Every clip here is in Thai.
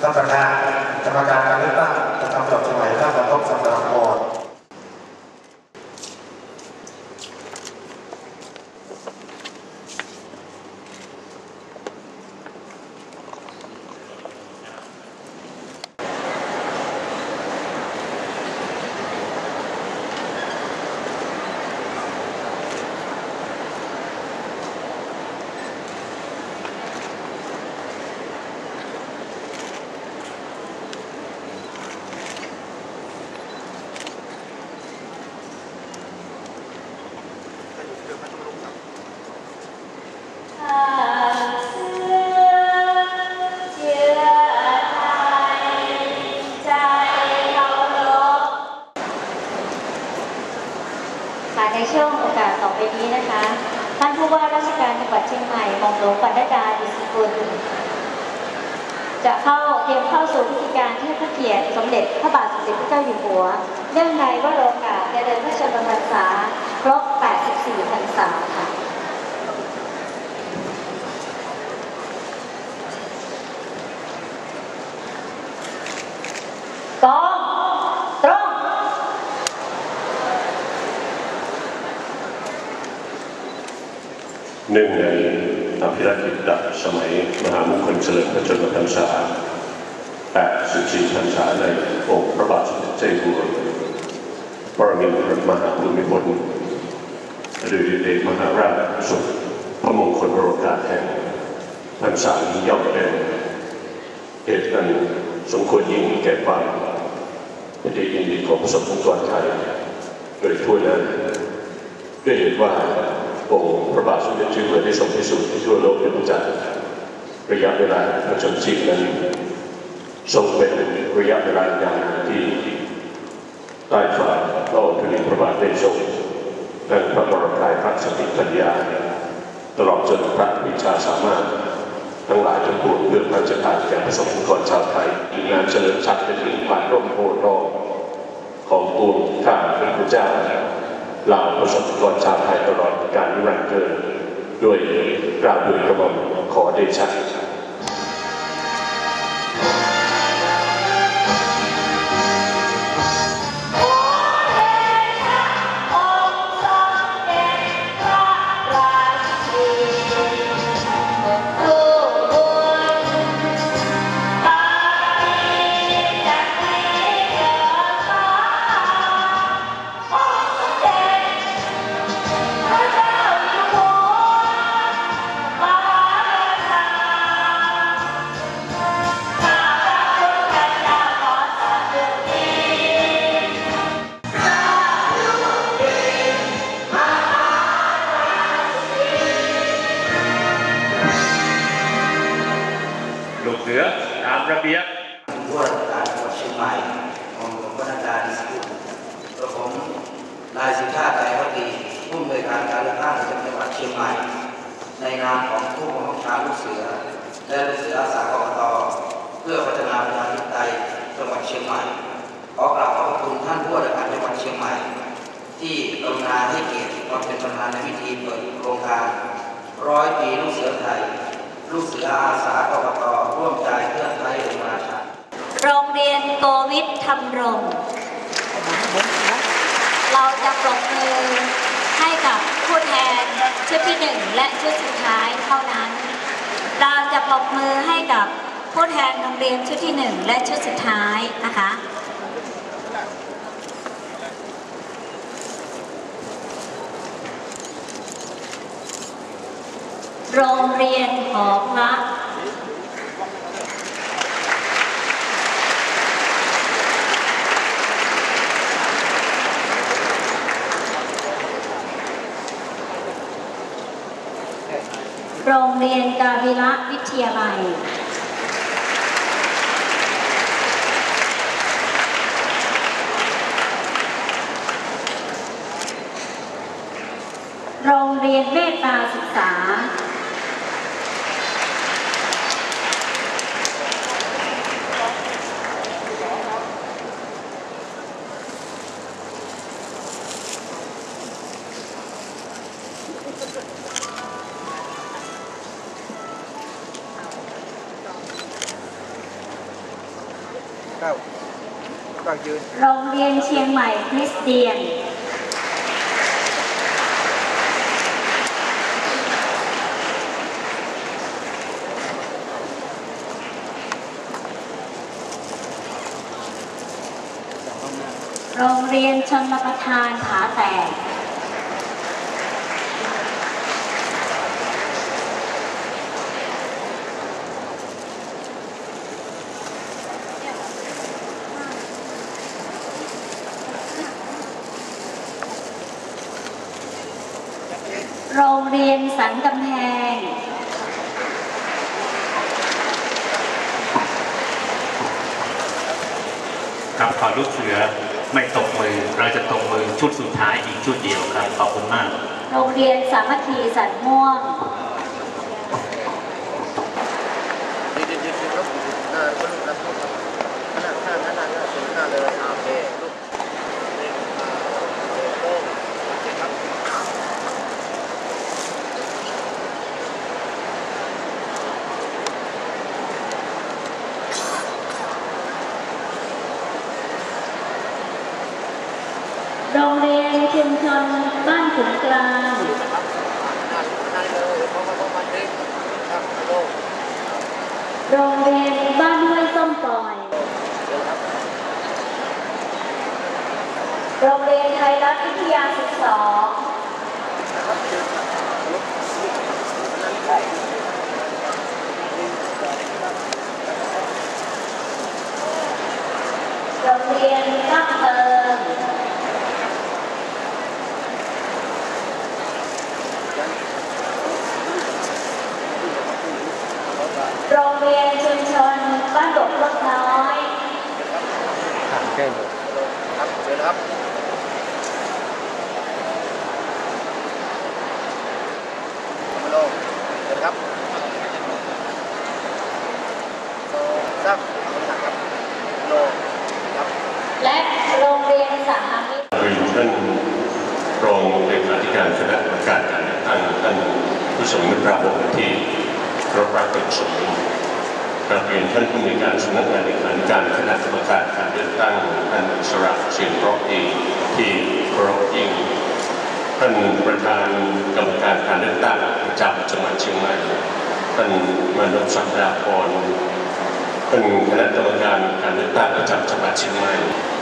ท่านประธานกรรมการการเลือกตั้งประจำจังหวัดเชียงใหม่ท่านสมทบสังกัดก่อน รียมเข้าสู่พิธีการที่พระเกียรติสมเด็จพระบาทสมเด็จพระเจ้าอยู่หัว เนื่องในวโรกาสเจริญพระชนมพรรษาครบ 84พรรษาค่ะกองตรงหนึ่งในอภิรักษ์กิตสมัย มหามงคลเฉลิมพระชนมพรรษา 84พรรษาในองค์พระบาทสมเด็จเจ้าอยู่หัวปรมินทรมหาภูมิพลอดุลยเดชมหาราชสุดพระมงคลบรมราชแห่งพรรษานี้ย่อมเป็นเหตุอันสมควรยิ่งแก่ความไม่ได้ยินดีของประสบกรไทยโดยทั่วหน้าด้วยเหตุว่าองค์พระบาทสมเด็จเจ้าอยู่หัวได้ทรงพิสูจน์ให้ทั่วโลกได้รู้จักษ์ระยะเวลาพระชนชีพนั้น ทรงเป็นระยะเวลายาวนานที่ใต้ฝ่าพระองค์ทุลีพระบาทได้ทรงดังพระบรมกายพระสติปัญญา ตลอดจนพระวิชาสามารถ ทั้งหลายทั้งปวงเพื่อพระราชทานแก่ประสบนิกรชาวไทยงานเฉลิมฉลองเป็นถึงผ่านร่มโพธิ์ทองของปวงข้าพระพุทธเจ้าเหล่าประสบกรชาวไทยตลอดการนิรันดร์เกินด้วยกราบด้วยกระหม่อมขอเดชะ ชียงใหม่ ในนามของผู้บังคับชาลูกเสือ และลูกเสืออาสากกตเพื่อพัฒนาประชาธิปไตยจังหวัดเชียงใหม่ ขอกราบขอบคุณท่านผู้ว่าราชการจังหวัดเชียงใหม่ ที่กรุณาให้เกียรติมาเป็นประธานในพิธีเปิดโครงการร้อยปีลูกเสือไทย ลูกเสืออาสากกตร่วมใจเพื่อไทยองค์ราชาโรงเรียนโกวิทธรรมรง เราจะปรบมือ ให้กับผู้แทนชุดที่หนึ่งและชุดสุดท้ายเท่านั้น เราจะปรบมือให้กับผู้แทนโรงเรียนชุดที่หนึ่งและชุดสุดท้ายนะคะโรงเรียนหอพระ โรงเรียนกาวิระวิทยาลัย โรงเรียนเมตตาศึกษา โรงเรียนเชียงใหม่คริสเตียน โรงเรียนชนประทานผาแตก โรงเรียน สันกำแพง ครับขอลูกเสือไม่ตกมือ เราจะตกมือชุดสุดท้ายอีกชุดเดียวครับ ขอบคุณมาก โรงเรียนสามัคคีสันม่วง โรงเรียนชุมชน บ้านขุนกลางโรงเรียนบ้านห้วยส้มปล่อย โรงเรียนไทยรัฐวิทยา 12โรงเรียนตั้งเติม โรงเรียนชุมชนบ้านดกลดน้อย และโรงเรียนสามิต เรียนท่านรองเลขาธิการคณะกรรมการการเลือกตั้งท่านผู้สมิตราวงศ์ที่เคารพรักเป็นสูงกราบเรียนท่านผู้มีการสำนักงานเลขาธิการคณะกรรมการการเลือกตั้งท่านสระเสียงเพราะดีที่เคารพยิ่งท่านประธานกรรมการการเลือกตั้งประจำจังหวัดเชียงใหม่ท่านมานพศักดาพรเป็นคณะกรรมการการเลือกตั้งประจำจังหวัดเชียงใหม่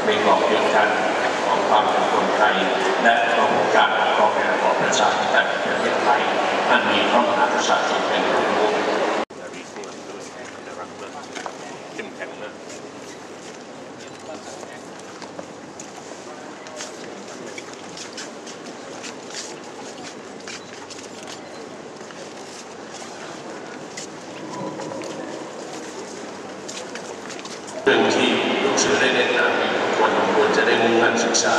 ในกรอบเดียวกันของความเป็นคนไทยและของการป กครองในระบอบประชาธิปไตยในประเทศไทยอันมีพระมหากษัตริย์ทรงเป็นประมุขเข้มแข็งมาก เรื่องที่ลูกเสือได้แนะนำควรควรจะได้มุ่งมั่นศึกษา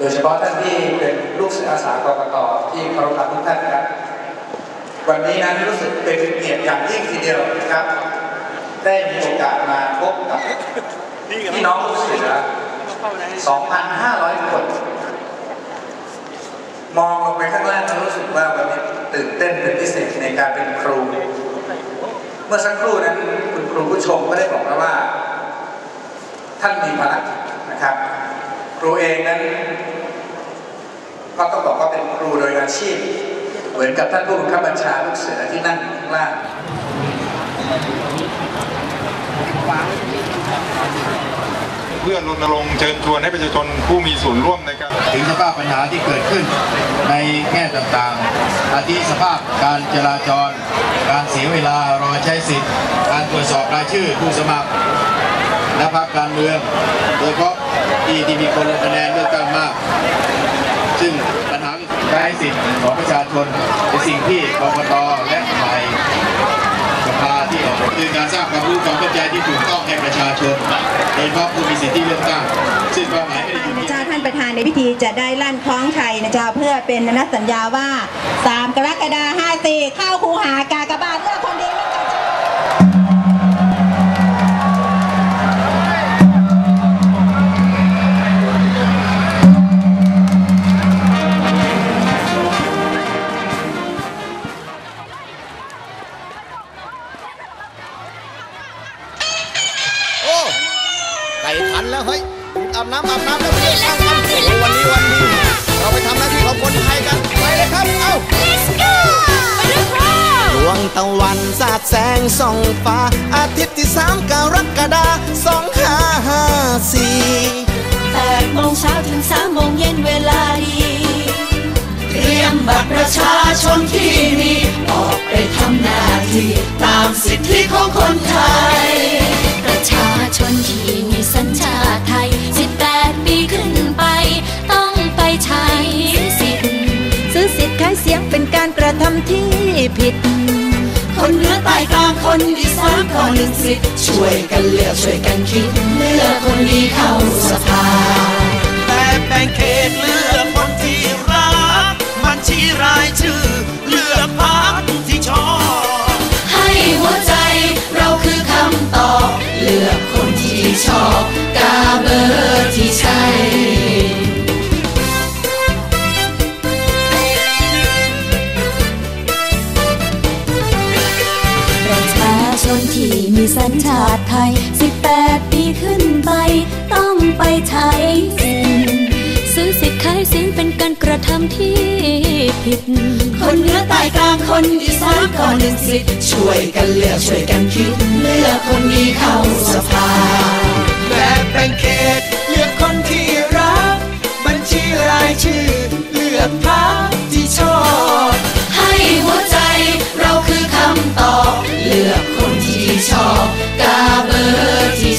โดยเฉพาะท่านที่เป็นลู กศิษย์อาสากกตที่เคารพรักทุกท่านนะครับ วันนี้นั้นรู้สึกเป็นเกียรติอย่างยิ่งทีเดียวนะครับ ได้มีโอกาสมาพบกับพี่น้องลูกเสือ 2,500 คน มองลงไปข้างล่างแล้วรู้สึกว่าวันนี้ตื่นเต้นเป็นพิเศษในการเป็นครู เมื่อสักครู่นั้นคุณครูผู้ชมก็ได้บอกแล้วว่า ท่านมีภารกิจนะครับ ครูเองนั้น ก็ต้องบอกว่าเป็นครูโดยอาชีพ เหมือนกับท่านผู้บังคับบัญชาลูกเสือที่นั่งอยู่ข้างล่างเพื่อรณรงค์เชิญชวนให้ประชาชนผู้มีส่วนร่วมในการถึงสภาพปัญหาที่เกิดขึ้นในแง่ต่างๆ อาทิสภาพการจราจร การเสียเวลารอใช้สิทธิ์ การตรวจสอบรายชื่อผู้สมัคร และพรรคการเมือง โดยเฉพาะที่ที่มีคนลงคะแนนเลือกตั้งมาก ซึ่งปัญหาใช้สิทธิ์ของประชาชนเป็นสิ่งที่กกตและฝ่ายสภาที่ออกคือการสร้างความรู้ความเข้าใจที่ถูกต้องให้ประชาชนโดยเฉพาะผู้มีสิทธิเลือกตั้งซึ่งเป้าหมายไม่ได้อยู่นที่เจ้าท่านประธานในพิธีจะได้ลั่นคล้องชัยนะเจ้าเพื่อเป็นนัดสัญญาว่า 3 กรกฎาคม54 เข้าคูหากากบาทเลือกคนดี อาบน้ำอาบน้ำแล้วไปเล่นข้างกันโอ้โหวันนี้วันดีเราไปทำหน้าที่ของคนไทยกัน ไปเลยครับ เอ้า Let's go ไปเลยครับดวงตะวันสาดแสงส่องฟ้า อาทิตย์ที่สามกรกฎาสองห้าห้าสี่แปดโมงเช้าถึงสามโมงเย็นเวลาดีเตรียมบัตรประชาชนที่มีออกไปทำหน้าที่ตามสิทธิของคนไทย ประชาชนที่มีสัญชาติไทยายเสียงเป็นการกระทำที่ผิด คนเหนือใต้กลางคนอีสานก็หนึ่งสิทธิ์ช่วยกันเลือกช่วยกันคิดเลือกคนดีเข้าสภาแต่แบ่งเขตเลือกคนที่รักบัญชีรายชื่อเลือกพรรคที่ชอบให้หัวใจเราคือคำตอบ เลือกคนที่ชอบ นที่มีสัญชาติไทย 18 ปีขึ้นไป ต้องไปใช้สิทธิ์ซื้อสิทธิ์ขายเสียงเป็นการกระทำที่ผิด คนเหนือใต้กลางคนอีสานก็หนึ่งสิทธิ์ช่วยกันเลือกช่วยกันคิด เลือกคนดีเข้าสภาและแบ่งเขตเลือกคนที่รัก บัญชีรายชื่อ เลือกพรรคที่ชอบ ให้หัวใจ เราคือคำตอบ เลือกคนที่ชอบกาเบอร์ที่